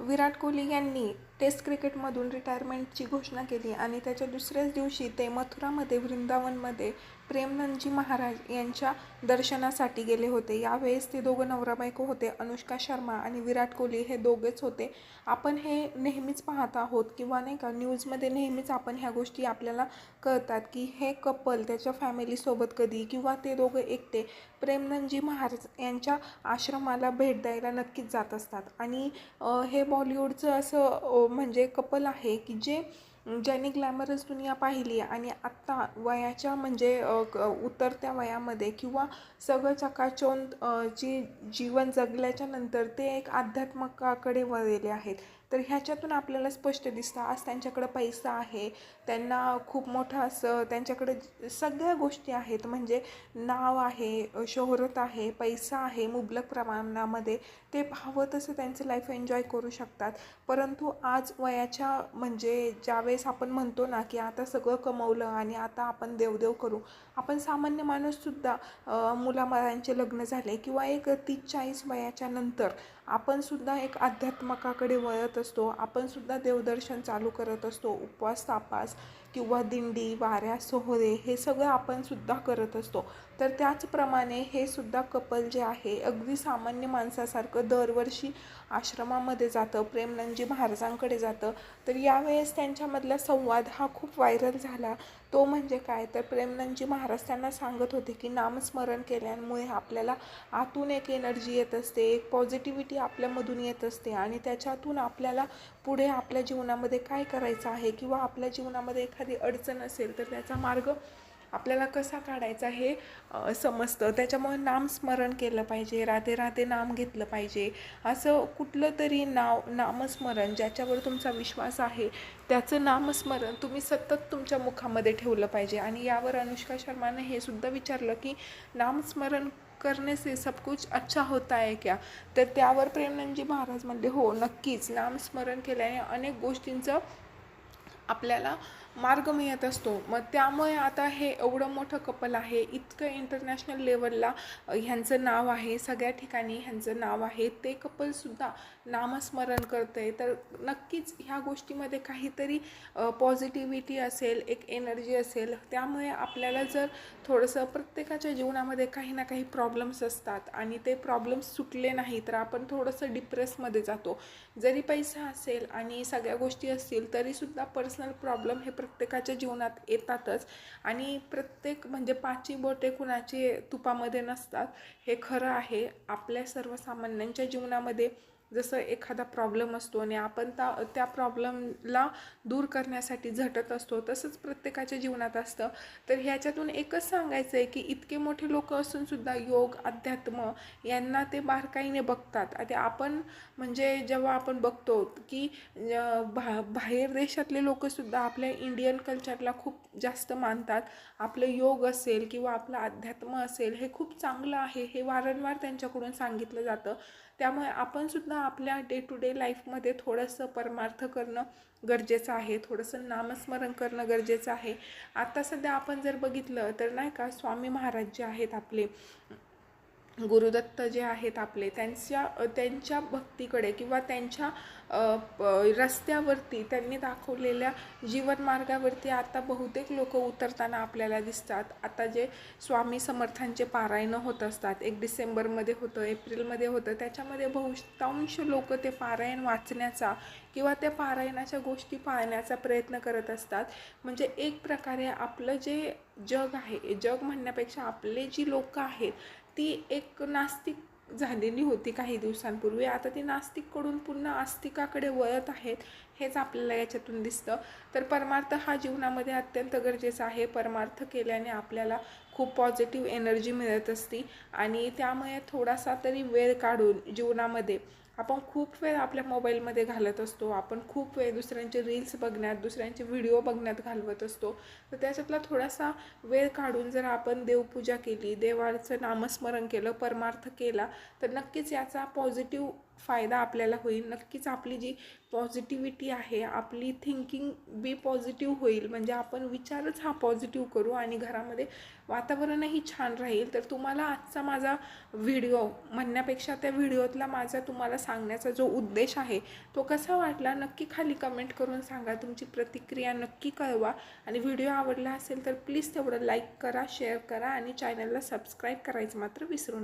विराट कोहली यांनी टेस्ट क्रिकेटमधून रिटायरमेंटची घोषणा केली आणि त्याच्या दुसऱ्याच दिवशी ते मथुरामध्ये वृंदावनमध्ये प्रेमनंदजी महाराज यांच्या दर्शनासाठी गेले होते. यावेळेस ते दोघं नवरा बायको होते अनुष्का शर्मा आणि विराट कोहली. हे दोघेच होते. आपण हे नेहमीच पाहत आहोत किंवा नाही का न्यूजमध्ये नेहमीच आपण ह्या गोष्टी आपल्याला कळतात की हे कपल त्याच्या फॅमिलीसोबत कधी किंवा ते दोघं एकटे प्रेमनंदजी महाराज यांच्या आश्रमाला भेट द्यायला नक्कीच जात असतात. आणि हे बॉलिवूडचं असं म्हणजे कपल आहे की जे ज्याने ग्लॅमरस दुनिया पाहिली आणि आत्ता वयाच्या म्हणजे उतरत्या वयामध्ये किंवा सगळं चकाचोंद जी ची जीवन जगल्याच्या नंतर ते एक अध्यात्मकाकडे वळलेले आहेत. तर ह्याच्यातून आपल्याला स्पष्ट दिसतं आज त्यांच्याकडं पैसा आहे त्यांना खूप मोठं असं त्यांच्याकडे सगळ्या गोष्टी आहेत. म्हणजे नाव आहे शोहरत आहे पैसा आहे मुबलक प्रमाणामध्ये ते हवं तसं त्यांचं लाईफ एन्जॉय करू शकतात. परंतु आज वयाच्या म्हणजे ज्यावेळेस आपण म्हणतो ना की आता सगळं कमवलं आणि आता आपण देवदेव करू आपण सामान्य माणूससुद्धा अं, मुलाबाळांचे लग्न झाले किंवा एक तीस चाळीस वयाच्या नंतर आपणसुद्धा एक अध्यात्मकाकडे वळत असतो आपण सुद्धा देवदर्शन चालू करत असतो उपवास तापास किंवा दिंडी वाऱ्या सोहरे हे सगळं आपण सुद्धा करत असतो. तर त्याचप्रमाणे हे सुद्धा कपल जे आहे अगदी सामान्य माणसासारखं दरवर्षी आश्रमामध्ये जातं प्रेमनंदजी महाराजांकडे जातं. तर यावेळेस त्यांच्यामधला संवाद हा खूप व्हायरल झाला. तो म्हणजे काय? तर प्रेमनंदजी महाराज त्यांना सांगत होते की नामस्मरण केल्यामुळे आपल्याला आतून एक एनर्जी येत असते एक पॉझिटिव्हिटी आपल्यामधून येत असते आणि त्याच्यातून आपल्याला पुढे आपल्या जीवनामध्ये काय करायचं आहे किंवा आपल्या जीवनामध्ये एखादी अडचण असेल तर त्याचा मार्ग आपल्याला कसा काढायचा हे समजतं. त्याच्यामुळे नामस्मरण केलं पाहिजे राधे राधे नाम घेतलं पाहिजे. असं कुठलं तरी नाव नामस्मरण ज्याच्यावर तुमचा विश्वास आहे त्याचं नामस्मरण तुम्ही सतत तुमच्या मुखामध्ये ठेवलं पाहिजे. आणि यावर अनुष्का शर्माने हे सुद्धा विचारलं की नामस्मरण करने से सब कुछ अच्छा होता है क्या? तर त्यावर प्रेमनंदजी महाराज म्हणले हो नक्कीच. नामस्मरण केल्याने अनेक गोष्टींचं आपल्याला मार्ग मिळत असतो. मग त्यामुळे आता हे एवढं मोठं कपल आहे. इतकं इंटरनॅशनल लेवलला ह्यांचं नाव आहे सगळ्या ठिकाणी ह्यांचं नाव आहे. ते कपलसुद्धा नामस्मरण करतं आहे तर नक्कीच ह्या गोष्टीमध्ये काहीतरी पॉझिटिव्हिटी असेल एक एनर्जी असेल. त्यामुळे आपल्याला जर थोडंसं प्रत्येकाच्या जीवनामध्ये काही ना काही प्रॉब्लेम्स असतात आणि ते प्रॉब्लेम्स सुटले नाही तर आपण थोडंसं डिप्रेसमध्ये जातो. जरी पैसा असेल आणि सगळ्या गोष्टी असतील तरीसुद्धा पर्स पर्सनल प्रॉब्लेम हे प्रत्येकाच्या जीवनात येतातच. आणि प्रत्येक म्हणजे पाचही बोटे कुणाचे तुपामध्ये नसतात हे खरं आहे. आपल्या सर्वसामान्यांच्या जीवनामध्ये जसं एखादा प्रॉब्लेम असतो आणि आपण त्या त्या प्रॉब्लेमला दूर करण्यासाठी झटत असतो तसंच प्रत्येकाच्या जीवनात असतं. तर ह्याच्यातून एकच सांगायचं आहे की इतके मोठे लोक असूनसुद्धा योग अध्यात्म यांना ते बारकाईने बघतात. आता आपण म्हणजे जेव्हा आपण बघतो की भा बाहेर देशातले लोकसुद्धा आपल्या इंडियन कल्चरला खूप जास्त मानतात. आपलं योग असेल किंवा आपलं अध्यात्म असेल हे खूप चांगलं आहे हे वारंवार त्यांच्याकडून सांगितलं जातं. त्यामुळे आपणसुद्धा सुद्धा आपल्या डे टू डे लाईफमध्ये थोडंसं परमार्थ करणं गरजेचं आहे. थोडंसं नामस्मरण करणं गरजेचं आहे. आता सध्या आपण जर बघितलं तर नाही का स्वामी महाराज जे आहेत आपले गुरुदत्त जे आहेत आपले त्यांच्या त्यांच्या भक्तीकडे किंवा त्यांच्या रस्त्यावरती त्यांनी दाखवलेल्या जीवनमार्गावरती आता बहुतेक लोक उतरताना आपल्याला दिसतात. आता जे स्वामी समर्थांचे पारायणं होत असतात एक डिसेंबरमध्ये होतं एप्रिलमध्ये होतं त्याच्यामध्ये बहुतांश लोक ते पारायण वाचण्याचा किंवा त्या पारायणाच्या गोष्टी पाळण्याचा प्रयत्न करत असतात. म्हणजे एक प्रकारे आपलं जे जग आहे जग म्हणण्यापेक्षा आपले जी लोक आहेत ती एक नास्तिक झालेली होती काही दिवसांपूर्वी. आता ती नास्तिककडून पुन्हा आस्तिकाकडे वळत आहेत हेच आपल्याला याच्यातून दिसतं. तर परमार्थ हा जीवनामध्ये अत्यंत गरजेचा आहे. परमार्थ केल्याने आपल्याला खूप पॉझिटिव्ह एनर्जी मिळत असती आणि त्यामुळे थोडासा तरी वेळ काढून जीवनामध्ये आपण खूप वेळ आपल्या मोबाईलमध्ये घालत असतो आपण खूप वेळ दुसऱ्यांचे रील्स बघण्यात दुसऱ्यांचे व्हिडिओ बघण्यात घालवत असतो. तर त्याच्यातला थोडासा वेळ काढून जर आपण देवपूजा केली देवाचं नामस्मरण केलं परमार्थ केला तर नक्कीच याचा पॉझिटिव्ह फायदा आपल्याला होईल. नक्कीच आपली जी पॉझिटिव्हिटी आहे आपली थिंकिंग बी पॉझिटिव्ह होईल. म्हणजे आपण विचारच हा पॉझिटिव्ह करू आणि घरामध्ये वातावरणही छान राहील. तर तुम्हाला आजचा माझा व्हिडिओ म्हणण्यापेक्षा त्या व्हिडिओतला माझा तुम्हाला सांगण्याचा जो उद्देश आहे तो कसा वाटला? नक्की खाली कमेंट करून सांगा. तुमची प्रतिक्रिया नक्की कळवा. आणि व्हिडिओ आवडला असेल तर प्लीज तेवढं लाईक करा शेअर करा आणि चॅनलला सबस्क्राईब करायचं मात्र विसरू नका.